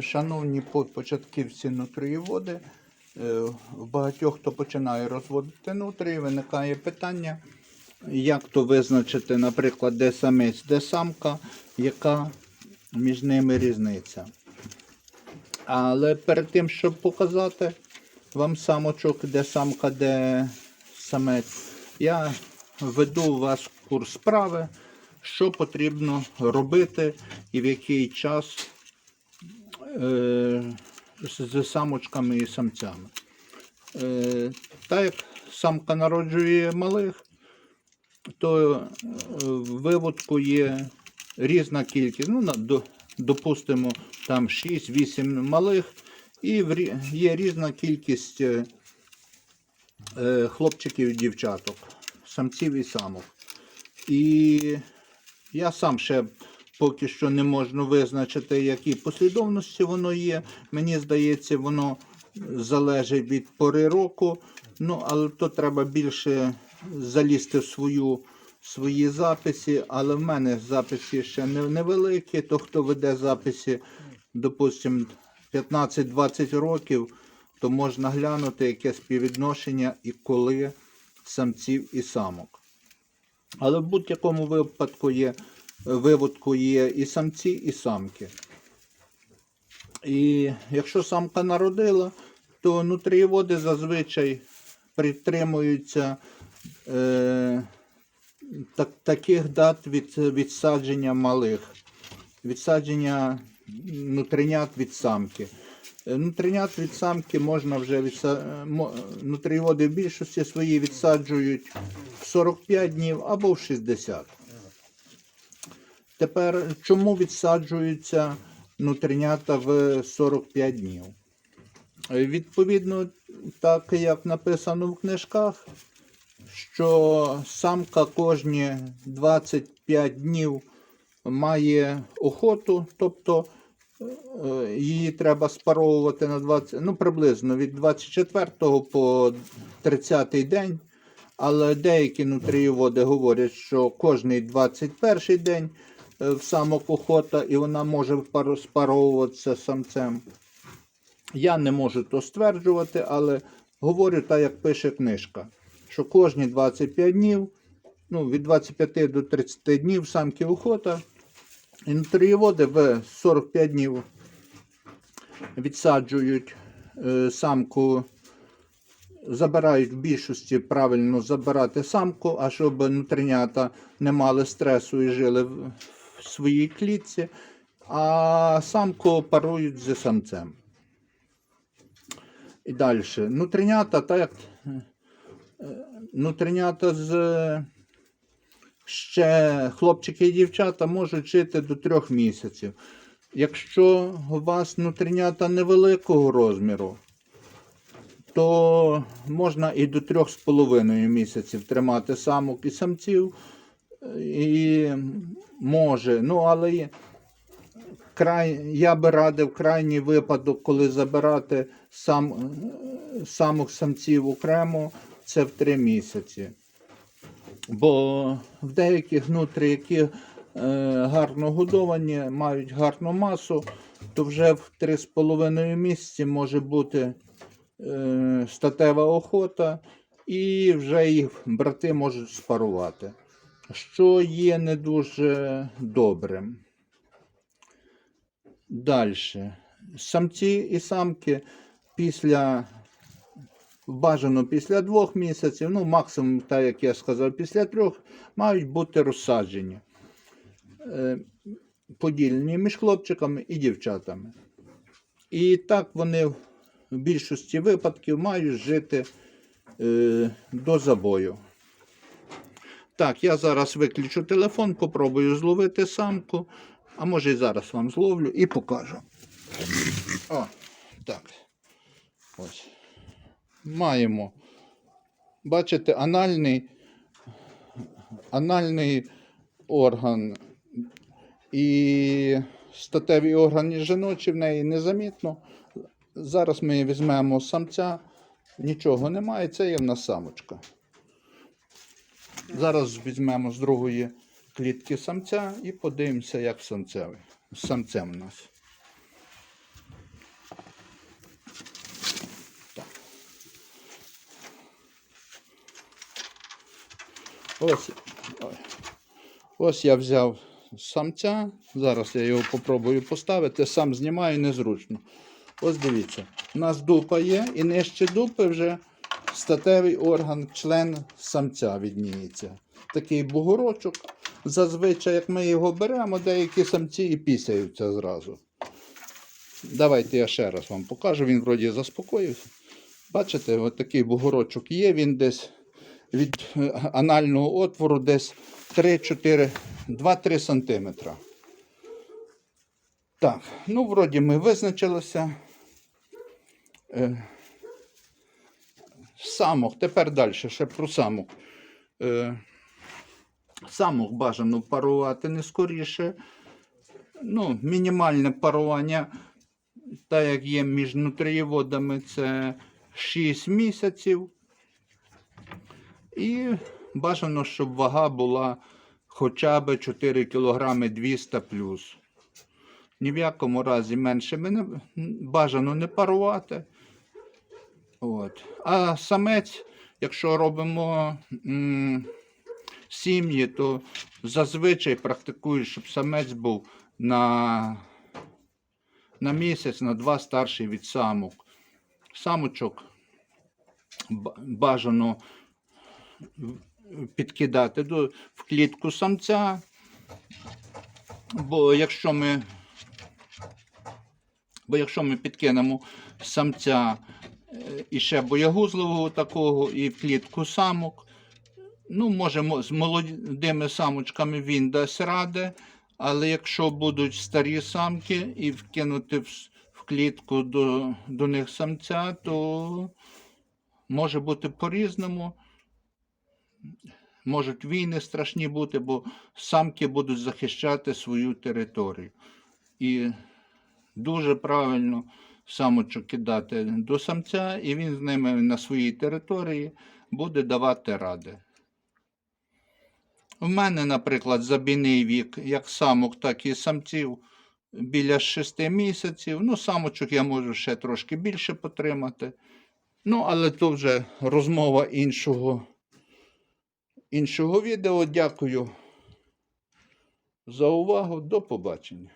Шановні початківці нутрієводи, е, в багатьох, хто починає розводити нутрії, виникає питання, як то визначити, наприклад, де самець, де самка, яка між ними різниця. Але перед тим, щоб показати вам самочок, де самка, де самець, я веду вас в курс справи, що потрібно робити і в який час е, з, з самочками і самцями. Е, так як самка народжує малих, то е, в виводку є різна кількість. Ну, допустимо, там 6-8 малих, і є різна кількість е, е, хлопчиків і дівчаток, самців і самок. І я сам ще поки що не можу визначити, які послідовності воно є. Мені здається, воно залежить від пори року. Ну, але то треба більше залізти в свою, свої записи. Але в мене записи ще не, невеликі. То хто веде записи, допустимо, 15-20 років, то можна глянути, яке співвідношення і коли самців і самок. Але в будь-якому випадку є виводку є і самці, і самки. І якщо самка народила, то нутрієводи зазвичай притримуються е, так, таких дат від відсадження малих, відсадження нутринят від самки. Нутринят від самки можна вже відса... мо- в більшості свої відсаджують в 45 днів або в 60. Тепер чому відсаджуються нутринята в 45 днів? Відповідно, так як написано в книжках, що самка кожні 25 днів має охоту, тобто е, її треба спаровувати на 20, ну приблизно від 24 по 30 день. Але деякі нутрієводи говорять, що кожний 21 день е, в самок охота і вона може спаровуватися самцем. Я не можу то стверджувати, але говорю так, як пише книжка, що кожні 25 днів, ну, від 25 до 30 днів самки охота, і нутрієводи в 45 днів відсаджують е, самку забирають в більшості правильно забирати самку, а щоб нутринята не мали стресу і жили в своїй клітці, а самку парують зі самцем. І далі. Нутринята, так як е, нутринята з ще хлопчики і дівчата можуть жити до трьох місяців. Якщо у вас нутринята невеликого розміру, то можна і до 3,5 місяців тримати самок і самців. І може, ну але край, я би радив крайній випадок, коли забирати сам, самок самців окремо, це в 3 місяці. Бо в деяких нутрі, які е, гарно годовані, мають гарну масу, то вже в 3,5 місяці може бути е, статева охота, і вже їх брати можуть спарувати, що є не дуже добрим. Далі. Самці і самки після бажано після двох місяців, ну максимум, так як я сказав, після трьох, мають бути розсаджені. Е, Поділені між хлопчиками і дівчатами. І так вони в більшості випадків мають жити е, до забою. Так, я зараз виключу телефон, попробую зловити самку, а може і зараз вам зловлю і покажу. О, так. Ось. Маємо. Бачите, анальний, анальний орган і статеві органи жіночі в неї незамітно. Зараз ми візьмемо самця, нічого немає, це є в нас самочка. Зараз візьмемо з другої клітки самця і подивимося, як самцевий. самцем у нас. Ось. Ось я взяв самця. Зараз я його попробую поставити, сам знімаю незручно. Ось дивіться, у нас дупа є і нижче дупи вже статевий орган, член самця відніється. Такий бугорочок. Зазвичай, як ми його беремо, деякі самці і пісяються зразу. Давайте я ще раз вам покажу. Він вроді заспокоївся. Бачите, от такий бугорочок є, він десь від е, анального отвору десь 3-4, 2-3 см. Так, ну, вроді ми визначилися. Самок, тепер далі, ще про самок. Е, самок бажано парувати не скоріше. Ну, мінімальне парування, так як є між нутрієводами, це 6 місяців. І бажано, щоб вага була хоча б 4 кг 200 плюс. Ні в якому разі менше ми не, бажано не парувати. От. А самець, якщо робимо м, сім'ї, то зазвичай практикують, щоб самець був на, на місяць, на два старший від самок. Самочок бажано підкидати до, в клітку самця. Бо якщо ми, бо якщо ми підкинемо самця і ще боягузливого такого, і клітку самок, ну, може, з молодими самочками він дасть ради, але якщо будуть старі самки і вкинути в клітку до, до них самця, то може бути по-різному. Можуть війни страшні бути, бо самки будуть захищати свою територію. І дуже правильно самочок кидати до самця, і він з ними на своїй території буде давати ради. У мене, наприклад, забійний вік як самок, так і самців біля 6 місяців. Ну, самочок я можу ще трошки більше потримати. Ну, але то вже розмова іншого, іншого відео. Дякую за увагу. До побачення.